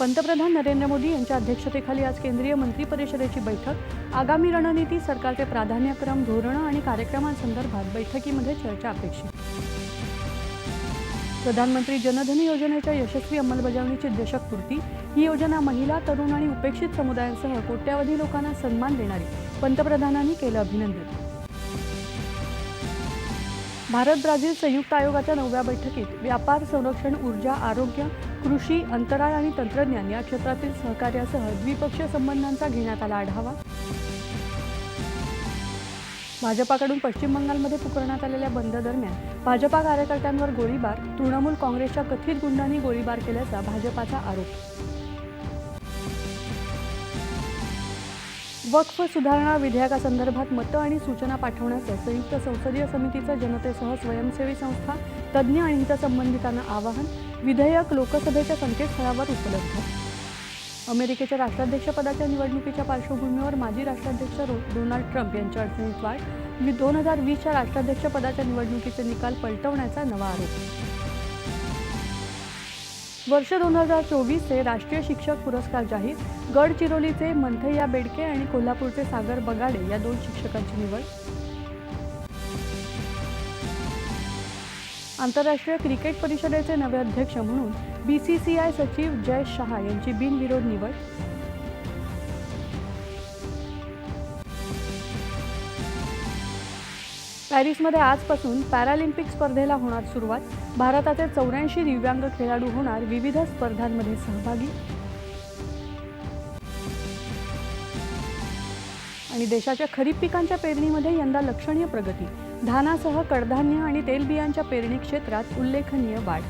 पंतप्रधान नरेंद्र मोदी यांच्या अध्यक्षतेखाली आज केंद्रीय मंत्री परिषदेची बैठक. आगामी रणनीती सरकारचे प्राधान्यक्रम धोरणं आणि कार्यक्रमांसंदर्भात बैठकीमध्ये चर्चा अपेक्षित. प्रधानमंत्री जनधन योजनेच्या यशस्वी अंमलबजावणीची दशकपूर्ती. ही योजना महिला तरुण आणि उपेक्षित समुदायांसह कोट्यावधी लोकांना सन्मान देणारी. पंतप्रधानांनी केलं अभिनंदन. भारत ब्राझील संयुक्त आयोगाच्या नवव्या बैठकीत व्यापार संरक्षण ऊर्जा आरोग्य कृषी अंतराळ आणि तंत्रज्ञान या क्षेत्रातील सहकार्यासह द्विपक्षीय संबंधांचा घेण्यात आला आढावा. भाजपाकडून पश्चिम बंगालमध्ये पुकारण्यात आलेल्या बंद दरम्यान भाजपा कार्यकर्त्यांवर गोळीबार तृणमूल काँग्रेसच्या कथित गुंडांनी गोळीबार केल्याचा भाजपाचा आरोप. वक्फ सुधारणा विधेयकासंदर्भात मतं आणि सूचना पाठवण्याचं संयुक्त संसदीय समितीचं जनतेसह स्वयंसेवी संस्था तज्ज्ञ आणि हितसंबंधितांना आवाहन विधेयक लोकसभेच्या संकेतस्थळावर उपलब्ध. अमेरिकेच्या राष्ट्राध्यक्षपदाच्या निवडणुकीच्या पार्श्वभूमीवर माजी राष्ट्राध्यक्ष रो- डोनाल्ड ट्रम्प यांच्या अडचणीत वाढ दोन हजार वीसच्या राष्ट्राध्यक्षपदाच्या निवडणुकीचे निकाल पलटवण्याचा नवा आरोप. वर्ष दोन हजार चोवीसचे राष्ट्रीय शिक्षक पुरस्कार जाहीर. गडचिरोलीचे मंथैया बेडके आणि कोल्हापूरचे सागर बगाडे या दोन शिक्षकांची निवड. आंतरराष्ट्रीय क्रिकेट परिषदेचे नवे अध्यक्ष म्हणून बीसीसीआय सचिव जय शहा यांची बिनविरोध निवड. पॅरिसमध्ये आजपासून पॅरालिम्पिक स्पर्धेला होणार सुरुवात. भारताचे चौऱ्याऐंशी दिव्यांग खेळाडू होणार विविध स्पर्धांमध्ये सहभागी. आणि देशाच्या खरीप पिकांच्या पेरणीमध्ये यंदा लक्षणीय प्रगती. धानासह कडधान्य आणि तेलबियांच्या पेरणी क्षेत्रात उल्लेखनीय वाढ.